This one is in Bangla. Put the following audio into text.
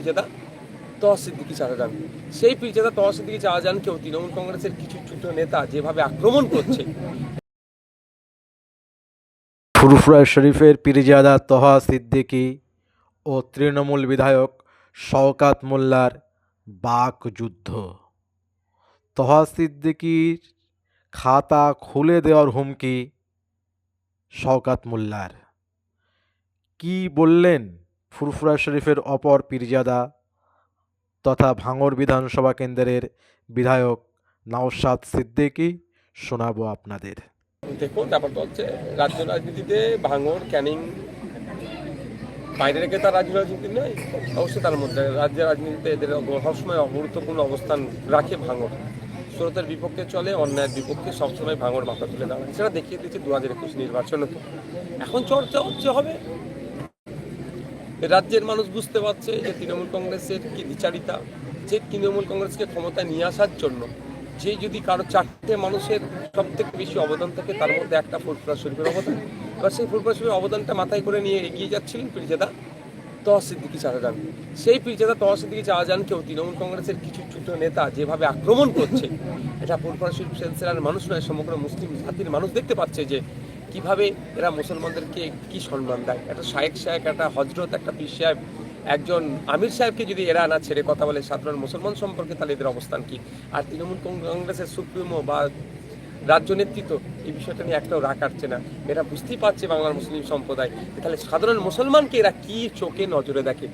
পীরজাদা তহা সিদ্দিকি শাহজাহান সেই পীরজাদা তহা সিদ্দিকি শাহজাহানকেও তৃণমূল কংগ্রেসের কিছু ছোট নেতা যেভাবে আক্রমণ করছে। ফুরফুরা শরীফের পীরজাদা তহা সিদ্দিকী ও তৃণমূল বিধায়ক শওকাত মোল্লার বাক যুদ্ধ। তহা সিদ্দিকীর খাতা খুলে দেওয়ার হুমকি শওকাত মোল্লার। কি বললেন? ফুরফুরা শরীফের অপর পীরজাদা তথা ভাঙড় বিধানসভা কেন্দ্রের বিধায়ক নওশাদ সিদ্দিকী শোনাবো আপনাদের। দেখুন, ব্যাপারটা হচ্ছে, রাজ্য রাজনীতিতে ভাঙর, ক্যানিং, বাইরে রেখে তার রাজ্য রাজনীতি নয়, অবশ্যই তার মধ্যে রাজ্য রাজনীতিতে এদের সবসময় গুরুত্বপূর্ণ অবস্থান রাখে ভাঙর। স্রোতের বিপক্ষে চলে, অন্যায়ের বিপক্ষে সবসময় ভাঙর মাথা তুলে দাঁড়ায়। সেটা দেখিয়ে দিচ্ছে দু হাজার একুশ নির্বাচনে এখন চর্চা হচ্ছে হবে রাজ্যের মানুষ বুঝতে পারছে যে তৃণমূল কংগ্রেসের কি বিচারিতা, যে তৃণমূল কংগ্রেসকে ক্ষমতায় নিয়ে আসার জন্য যে যদি কারও চারটে মানুষের সব থেকে বেশি অবদান থাকে, তার মধ্যে একটা ফুরফুরা শরীফের অবদান। এবার সেই ফুরফুরা শরীফের অবদানটা মাথায় করে নিয়ে এগিয়ে যাচ্ছিলেন পীরজাদা তহা সিদ্দিকি শাহজাহান। সেই পীরজাদা তহা সিদ্দিকি শাহজাহানকেও তৃণমূল কংগ্রেসের কিছু ছোট নেতা যেভাবে আক্রমণ করছে, এটা ফুরফুরা শরীফ সেন্সেলার মানুষ নয়, সমগ্র মুসলিম জাতির মানুষ দেখতে পাচ্ছে যে কীভাবে এরা মুসলমানদেরকে কি সম্মান দেয়? একটা শায়েক সাহেব একটা হজরত একটা পীর সাহেব, একজন আমির সাহেবকে যদি এরা না ছেড়ে কথা বলে সাধারণ মুসলমান সম্পর্কে, তাহলে এদের অবস্থান কি? আর তৃণমূল কংগ্রেসের সুপ্রিমো বা রাজ্য নেতৃত্ব, এই বিষয়টা নিয়ে একটাও রাগ কাটছে না। এরা বুঝতেই পারছে বাংলার মুসলিম সম্প্রদায়। তাহলে সাধারণ মুসলমানকে এরা কি চোখে, নজরে দেখে?